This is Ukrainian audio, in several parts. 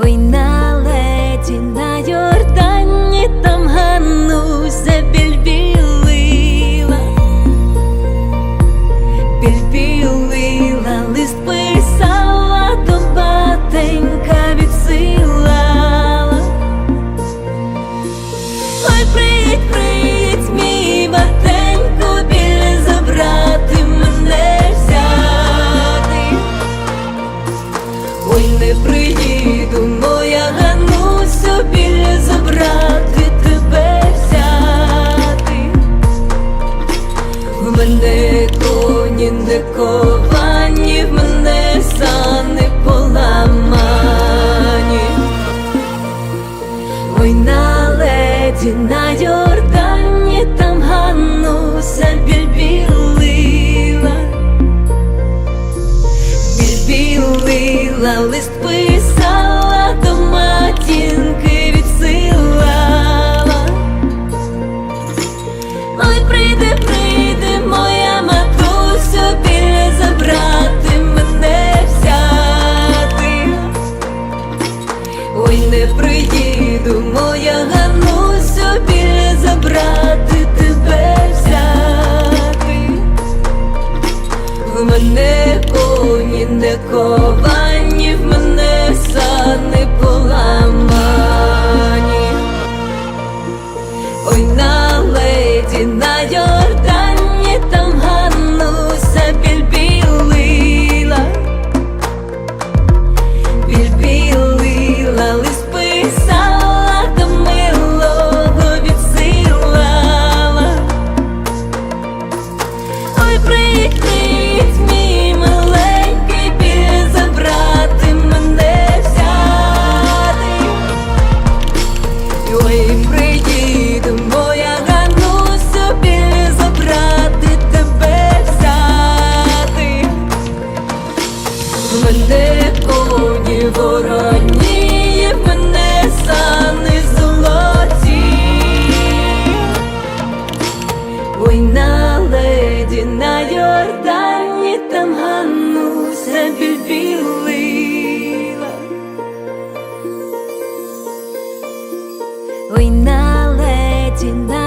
Ой, мене коні не ковані, в мене сани поламані. Ой, на леді, на Йордані, там Гануся більбілила, більбілила, лист писала, до матінки коні мене коні вороні, мене сани золоті. Ой, на леді, на Йордані, там Гануся більбілила. Ой, на леді, на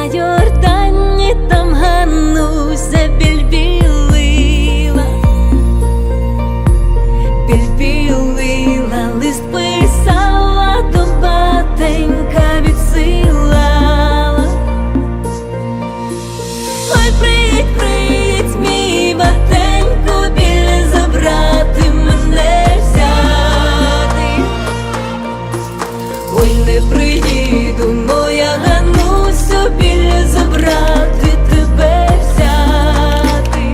Більбілила, лист писала, то батенька відсилала. Ой, приїдь, приїдь, мій батенько, біль забрати мене взяти. Ой, не приїду, моя Ганусю, біль забрати тебе взяти.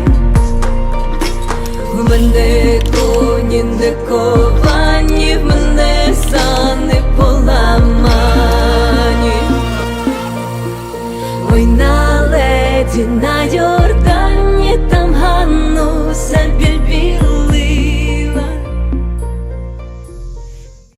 В мене коні не ковані,